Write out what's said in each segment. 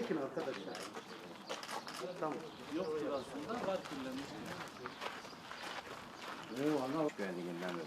çekin arkadaşlar. Tamam. Yoktur aslında, var kirlenmiş. Ana Güvenliğinden de.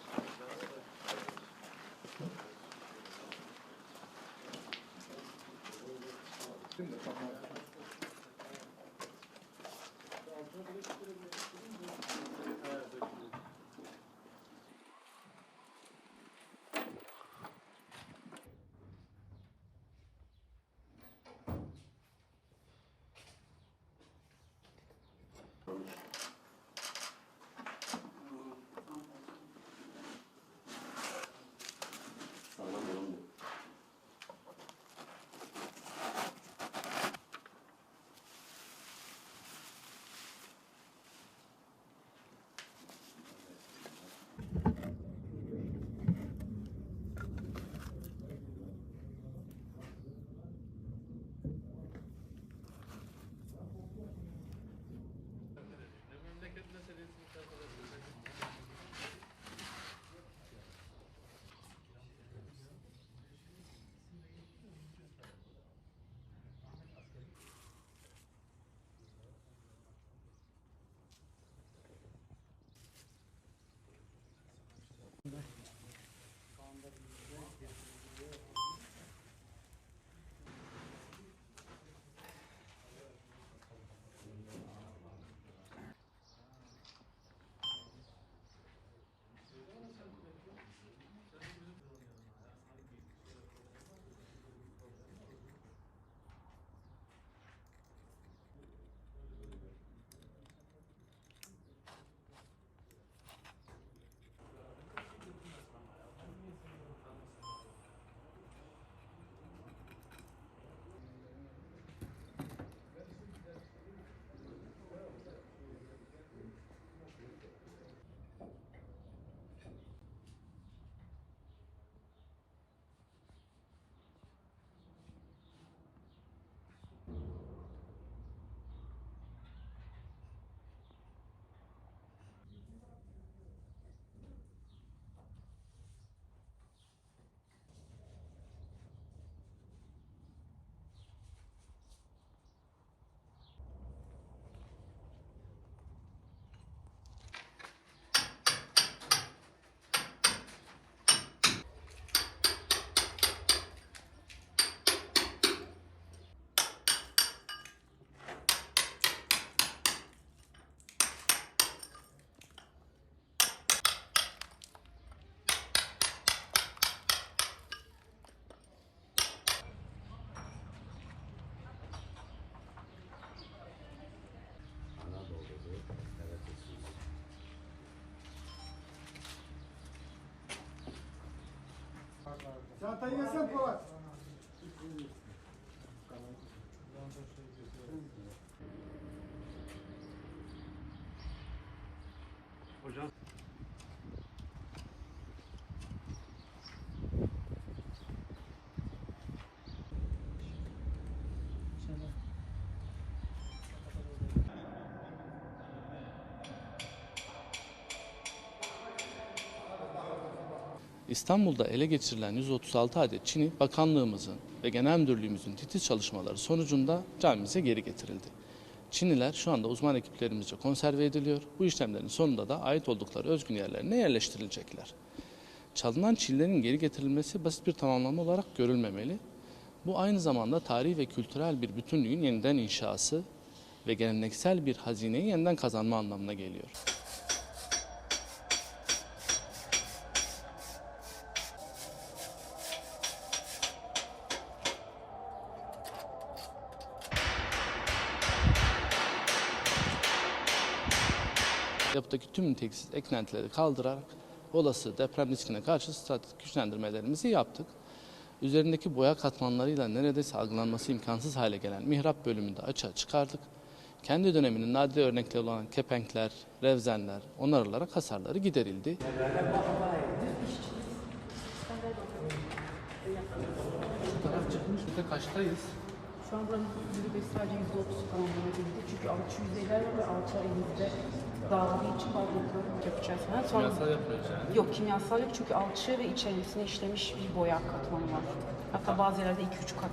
Çantayı yesen Polat. İstanbul'da ele geçirilen 136 adet Çin'i bakanlığımızın ve genel müdürlüğümüzün titiz çalışmaları sonucunda camimize geri getirildi. Çinliler şu anda uzman ekiplerimizce konserve ediliyor. Bu işlemlerin sonunda da ait oldukları özgün yerlerine yerleştirilecekler. Çalınan Çinlerin geri getirilmesi basit bir tamamlama olarak görülmemeli. Bu aynı zamanda tarihi ve kültürel bir bütünlüğün yeniden inşası ve geleneksel bir hazineyi yeniden kazanma anlamına geliyor. Yapıdaki tüm niteliksiz eklentileri kaldırarak olası deprem riskine karşı stratejik güçlendirmelerimizi yaptık. Üzerindeki boya katmanlarıyla neredeyse algılanması imkansız hale gelen mihrap bölümünde açığa çıkardık. Kendi döneminin nadide örnekleri olan kepenkler, revzenler onarılarak hasarları giderildi. Şu taraf çıkmış, bir de kaçtayız? Şu an buranın yüzde sadece yüzde otuz tamamlanabildi. Çünkü alçı yüzeyler var ve alçı elimizde dağıldığı için balkonları yapacağız. Ha, sonra... Kimyasal yapıyoruz yani. Yok kimyasal yok çünkü alçı ve içerisine işlemiş bir boya katmanı var. Hatta bazı yerlerde iki üç katman